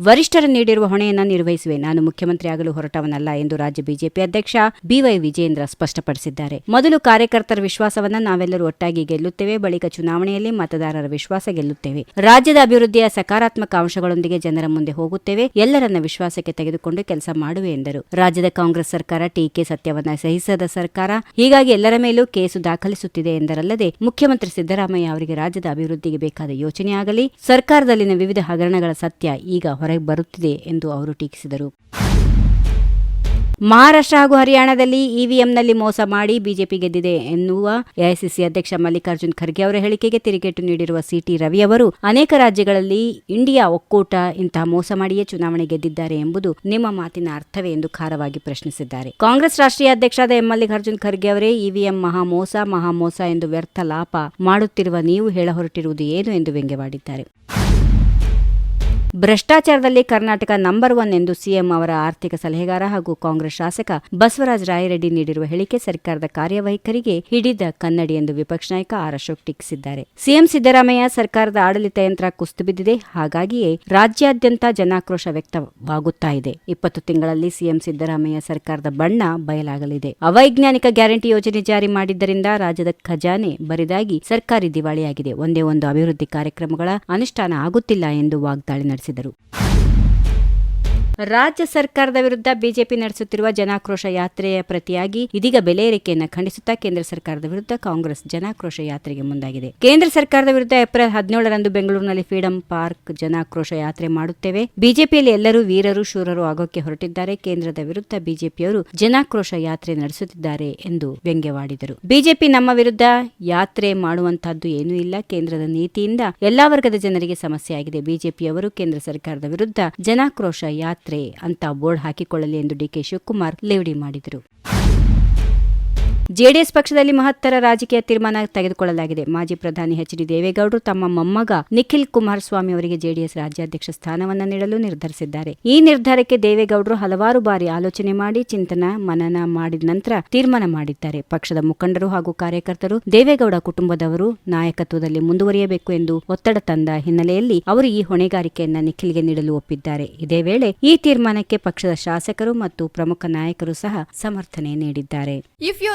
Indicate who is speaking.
Speaker 1: ವರಿಷ್ಠರು ನೀಡಿರುವ ಹೊಣೆಯನ್ನು ನಿರ್ವಹಿಸುವೆ. ನಾನು ಮುಖ್ಯಮಂತ್ರಿ ಆಗಲು ಹೊರಟವನಲ್ಲ ಎಂದು ರಾಜ್ಯ ಬಿಜೆಪಿ ಅಧ್ಯಕ್ಷ ಬಿವೈ ವಿಜೇಂದ್ರ ಸ್ಪಷ್ಟಪಡಿಸಿದ್ದಾರೆ. ಮೊದಲು ಕಾರ್ಯಕರ್ತರ ವಿಶ್ವಾಸವನ್ನ ನಾವೆಲ್ಲರೂ ಒಟ್ಟಾಗಿ ಗೆಲ್ಲುತ್ತೇವೆ, ಬಳಿಕ ಚುನಾವಣೆಯಲ್ಲಿ ಮತದಾರರ ವಿಶ್ವಾಸ ಗೆಲ್ಲುತ್ತೇವೆ. ರಾಜ್ಯದ ಅಭಿವೃದ್ಧಿಯ ಸಕಾರಾತ್ಮಕ ಅಂಶಗಳೊಂದಿಗೆ ಜನರ ಮುಂದೆ ಹೋಗುತ್ತೇವೆ, ಎಲ್ಲರನ್ನ ವಿಶ್ವಾಸಕ್ಕೆ ತೆಗೆದುಕೊಂಡು ಕೆಲಸ ಮಾಡುವೆ ಎಂದರು. ರಾಜ್ಯದ ಕಾಂಗ್ರೆಸ್ ಸರ್ಕಾರ ಟೀಕೆ ಸತ್ಯವನ್ನ ಸಹಿಸದ ಸರ್ಕಾರ. ಹೀಗಾಗಿ ಎಲ್ಲರ ಮೇಲೂ ಕೇಸು ದಾಖಲಿಸುತ್ತಿದೆ ಎಂದರಲ್ಲದೆ, ಮುಖ್ಯಮಂತ್ರಿ ಸಿದ್ದರಾಮಯ್ಯ ಅವರಿಗೆ ರಾಜ್ಯದ ಅಭಿವೃದ್ಧಿಗೆ ಬೇಕಾದ ಯೋಚನೆ ಆಗಲಿ, ಸರ್ಕಾರದಲ್ಲಿನ ವಿವಿಧ ಹಗರಣಗಳ ಸತ್ಯ ಈಗ ಹೊರಗೆ ಬರುತ್ತಿದೆ ಎಂದು ಅವರು ಟೀಕಿಸಿದರು. ಮಹಾರಾಷ್ಟ್ರ ಹಾಗೂ ಹರಿಯಾಣದಲ್ಲಿ ಇವಿಎಂನಲ್ಲಿ ಮೋಸ ಮಾಡಿ ಬಿಜೆಪಿ ಗೆದ್ದಿದೆ ಎನ್ನುವ ಎಐಸಿಸಿ ಅಧ್ಯಕ್ಷ ಮಲ್ಲಿಕಾರ್ಜುನ್ ಖರ್ಗೆ ಅವರ ಹೇಳಿಕೆಗೆ ತಿರುಗೇಟು ನೀಡಿರುವ ಸಿಟಿ ರವಿ ಅವರು, ಅನೇಕ ರಾಜ್ಯಗಳಲ್ಲಿ ಇಂಡಿಯಾ ಒಕ್ಕೂಟ ಇಂತಹ ಮೋಸ ಮಾಡಿಯೇ ಚುನಾವಣೆ ಗೆದ್ದಿದ್ದಾರೆ ಎಂಬುದು ನಿಮ್ಮ ಮಾತಿನ ಅರ್ಥವೇ ಎಂದು ಖಾರವಾಗಿ ಪ್ರಶ್ನಿಸಿದ್ದಾರೆ. ಕಾಂಗ್ರೆಸ್ ರಾಷ್ಟ್ರೀಯ ಅಧ್ಯಕ್ಷರಾದ ಎಂ ಮಲ್ಲಿಕಾರ್ಜುನ್ ಖರ್ಗೆ ಅವರೇ, ಇವಿಎಂ ಮಹಾ ಮೋಸ, ಮಹಾ ಎಂದು ವ್ಯರ್ಥ ಲಾಪ ಮಾಡುತ್ತಿರುವ ನೀವು ಹೇಳ ಹೊರಟಿರುವುದು ಏನು ಎಂದು ವ್ಯಂಗ್ಯವಾಡಿದ್ದಾರೆ. ಭ್ರಷ್ಟಾಚಾರದಲ್ಲಿ ಕರ್ನಾಟಕ ನಂಬರ್ ಒನ್ ಎಂದು ಸಿಎಂ ಅವರ ಆರ್ಥಿಕ ಸಲಹೆಗಾರ ಹಾಗೂ ಕಾಂಗ್ರೆಸ್ ಶಾಸಕ ಬಸವರಾಜ ರಾಯರೆಡ್ಡಿ ನೀಡಿರುವ ಹೇಳಿಕೆ ಸರ್ಕಾರದ ಕಾರ್ಯವೈಖರಿಗೆ ಹಿಡಿದ ಕನ್ನಡಿ ಎಂದು ವಿಪಕ್ಷ ನಾಯಕ ಆರ್ ಅಶೋಕ್ ಟೀಕಿಸಿದ್ದಾರೆ. ಸಿಎಂ ಸಿದ್ದರಾಮಯ್ಯ ಸರ್ಕಾರದ ಆಡಳಿತ ಯಂತ್ರ ಕುಸ್ತು ಬಿದ್ದಿದೆ. ಹಾಗಾಗಿಯೇ ರಾಜ್ಯಾದ್ಯಂತ ಜನಾಕ್ರೋಶ ವ್ಯಕ್ತವಾಗುತ್ತಾ ಇದೆ. ಇಪ್ಪತ್ತು ತಿಂಗಳಲ್ಲಿ ಸಿಎಂ ಸಿದ್ದರಾಮಯ್ಯ ಸರ್ಕಾರದ ಬಣ್ಣ ಬಯಲಾಗಲಿದೆ. ಅವೈಜ್ಞಾನಿಕ ಗ್ಯಾರಂಟಿ ಯೋಜನೆ ಜಾರಿ ಮಾಡಿದ್ದರಿಂದ ರಾಜ್ಯದ ಖಜಾನೆ ಬರಿದಾಗಿ ಸರ್ಕಾರಿ ದಿವಾಳಿಯಾಗಿದೆ. ಒಂದೇ ಒಂದು ಅಭಿವೃದ್ಧಿ ಕಾರ್ಯಕ್ರಮಗಳ ಅನುಷ್ಠಾನ ಆಗುತ್ತಿಲ್ಲ ಎಂದು ವಾಗ್ದಾಳಿ ನಡೆಸಿದರು ತಿಳಿಸಿದರು. ರಾಜ್ಯ ಸರ್ಕಾರದ ವಿರುದ್ಧ ಬಿಜೆಪಿ ನಡೆಸುತ್ತಿರುವ ಜನಾಕ್ರೋಶ ಯಾತ್ರೆಯ ಪ್ರತಿಯಾಗಿ ಇದೀಗ ಬೆಲೆ ಏರಿಕೆಯನ್ನು ಖಂಡಿಸುತ್ತಾ ಕೇಂದ್ರ ಸರ್ಕಾರದ ವಿರುದ್ಧ ಕಾಂಗ್ರೆಸ್ ಜನಾಕ್ರೋಶ ಯಾತ್ರೆಗೆ ಮುಂದಾಗಿದೆ. ಕೇಂದ್ರ ಸರ್ಕಾರದ ವಿರುದ್ಧ ಏಪ್ರಿಲ್ ಹದಿನೇಳರಂದು ಬೆಂಗಳೂರಿನಲ್ಲಿ ಫ್ರೀಡಂ ಪಾರ್ಕ್ ಜನಾಕ್ರೋಶ ಯಾತ್ರೆ ಮಾಡುತ್ತೇವೆ. ಬಿಜೆಪಿಯಲ್ಲಿ ಎಲ್ಲರೂ ವೀರರು, ಶೂರರು ಆಗೋಕೆ ಹೊರಟಿದ್ದಾರೆ. ಕೇಂದ್ರದ ವಿರುದ್ಧ ಬಿಜೆಪಿಯವರು ಜನಾಕ್ರೋಶ ಯಾತ್ರೆ ನಡೆಸುತ್ತಿದ್ದಾರೆ ಎಂದು ವ್ಯಂಗ್ಯವಾಡಿದರು. ಬಿಜೆಪಿ ನಮ್ಮ ವಿರುದ್ಧ ಯಾತ್ರೆ ಮಾಡುವಂತಹದ್ದು ಏನೂ ಇಲ್ಲ. ಕೇಂದ್ರದ ನೀತಿಯಿಂದ ಎಲ್ಲಾ ವರ್ಗದ ಜನರಿಗೆ ಸಮಸ್ಯೆ ಆಗಿದೆ. ಬಿಜೆಪಿಯವರು ಕೇಂದ್ರ ಸರ್ಕಾರದ ವಿರುದ್ಧ ಜನಾಕ್ರೋಶ ಯಾತ್ರೆ ಅಂತ ಬೋರ್ಡ್ ಹಾಕಿಕೊಳ್ಳಲಿ ಎಂದು ಡಿಕೆ ಶಿವಕುಮಾರ್ ಲೇವಡಿ ಮಾಡಿದರು. ಜೆಡಿಎಸ್ ಪಕ್ಷದಲ್ಲಿ ಮಹತ್ತರ ರಾಜಕೀಯ ತೀರ್ಮಾನ ತೆಗೆದುಕೊಳ್ಳಲಾಗಿದೆ. ಮಾಜಿ ಪ್ರಧಾನಿ ಎಚ್ ಡಿ ದೇವೇಗೌಡರು ತಮ್ಮ ಮೊಮ್ಮಗ ನಿಖಿಲ್ ಕುಮಾರಸ್ವಾಮಿ ಅವರಿಗೆ ಜೆಡಿಎಸ್ ರಾಜ್ಯಾಧ್ಯಕ್ಷ ಸ್ಥಾನವನ್ನು ನೀಡಲು ನಿರ್ಧರಿಸಿದ್ದಾರೆ. ಈ ನಿರ್ಧಾರಕ್ಕೆ ದೇವೇಗೌಡರು ಹಲವಾರು ಬಾರಿ ಆಲೋಚನೆ ಮಾಡಿ, ಚಿಂತನ, ಮನನ ಮಾಡಿದ ನಂತರ ತೀರ್ಮಾನ ಮಾಡಿದ್ದಾರೆ. ಪಕ್ಷದ ಮುಖಂಡರು ಹಾಗೂ ಕಾರ್ಯಕರ್ತರು ದೇವೇಗೌಡ ಕುಟುಂಬದವರು ನಾಯಕತ್ವದಲ್ಲಿ ಮುಂದುವರಿಯಬೇಕು ಎಂದು ಒತ್ತಡ ತಂದ ಹಿನ್ನೆಲೆಯಲ್ಲಿ ಅವರು ಈ ಹೊಣೆಗಾರಿಕೆಯನ್ನು ನಿಖಿಲ್ಗೆ ನೀಡಲು ಒಪ್ಪಿದ್ದಾರೆ. ಇದೇ ವೇಳೆ ಈ ತೀರ್ಮಾನಕ್ಕೆ ಪಕ್ಷದ ಶಾಸಕರು ಮತ್ತು ಪ್ರಮುಖ ನಾಯಕರು ಸಹ ಸಮರ್ಥನೆ ನೀಡಿದ್ದಾರೆ.
Speaker 2: If you